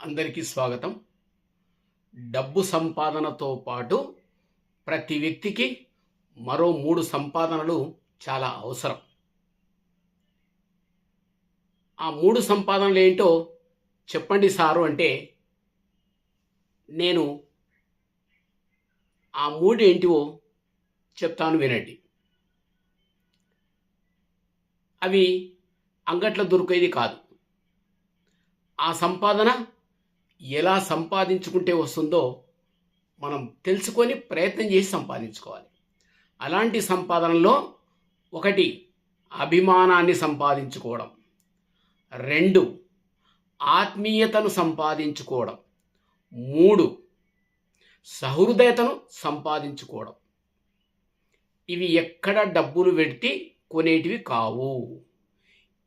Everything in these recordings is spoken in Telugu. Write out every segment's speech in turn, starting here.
అందరికీ స్వాగతం. డబ్బు సంపాదనతో పాటు ప్రతి వ్యక్తికి మరో మూడు సంపాదనలు చాలా అవసరం. ఆ మూడు సంపాదనలు ఏంటో చెప్పండి సారు అంటే నేను ఆ మూడు ఏంటివో చెప్తాను వినండి. అవి అంగట్లో దొరికేది కాదు. ఆ సంపాదన ఎలా సంపాదించుకుంటే వస్తుందో మనం తెలుసుకొని ప్రయత్నం చేసి సంపాదించుకోవాలి. అలాంటి సంపాదనలో ఒకటి అభిమానాన్ని సంపాదించుకోవడం. రెండు ఆత్మీయతను సంపాదించుకోవడం. మూడు సహృదయతను సంపాదించుకోవడం. ఇవి ఎక్కడ డబ్బులు పెట్టి కొనేటివి కావు.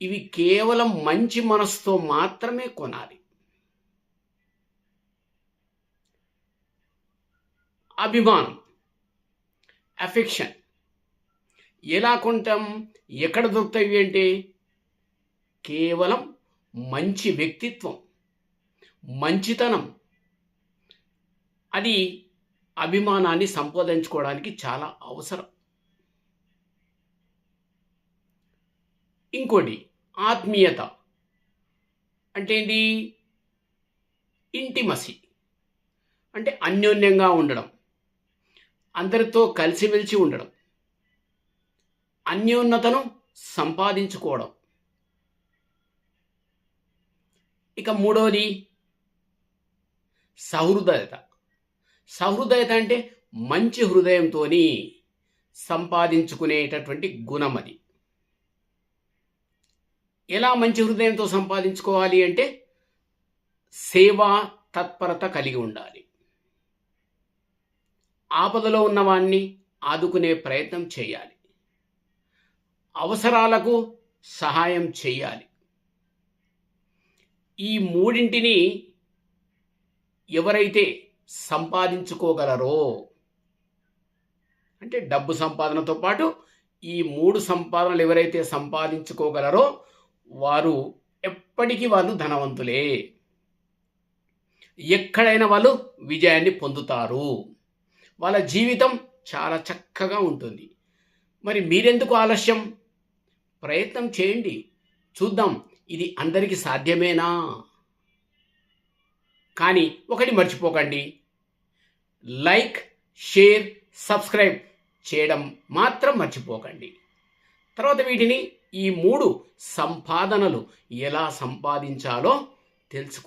ఇవి కేవలం మంచి మనసుతో మాత్రమే కొనాలి. అభిమానం అఫెక్షన్ ఎలా కొంటాం? ఎక్కడ దొరుకుతాయి అంటే కేవలం మంచి వ్యక్తిత్వం మంచితనం. అది అభిమానాన్ని సంపాదించుకోవడానికి చాలా అవసరం. ఇంకోటి ఆత్మీయత. అంటే ఏంటి? ఇంటిమసి అంటే అన్యోన్యంగా ఉండడం. అందరితో కలిసిమెలిసి ఉండడం. అన్యోన్నతను సంపాదించుకోవడం. ఇక మూడవది సహృదయత. సహృదయత అంటే మంచి హృదయంతో సంపాదించుకునేటటువంటి గుణం అది. ఎలా మంచి హృదయంతో సంపాదించుకోవాలి అంటే సేవా తత్పరత కలిగి ఉండాలి. ఆపదలో ఉన్నవాణ్ణి ఆదుకునే ప్రయత్నం చేయాలి. అవసరాలకు సహాయం చేయాలి. ఈ మూడింటిని ఎవరైతే సంపాదించుకోగలరో అంటే డబ్బు సంపాదనతో పాటు ఈ మూడు సంపాదనలు ఎవరైతే సంపాదించుకోగలరో వారు ఎప్పటికీ వాళ్ళు ధనవంతులే. ఎక్కడైనా వాళ్ళు విజయాన్ని పొందుతారు. వాళ్ళ జీవితం చాలా చక్కగా ఉంటుంది. మరి మీరెందుకు ఆలస్యం? ప్రయత్నం చేయండి. చూద్దాం ఇది అందరికీ సాధ్యమేనా? కానీ ఒకటి మర్చిపోకండి. లైక్ షేర్ సబ్స్క్రైబ్ చేయడం మాత్రం మర్చిపోకండి. తర్వాత వీటిని ఈ మూడు సంపాదనలు ఎలా సంపాదించాలో తెలుసుకో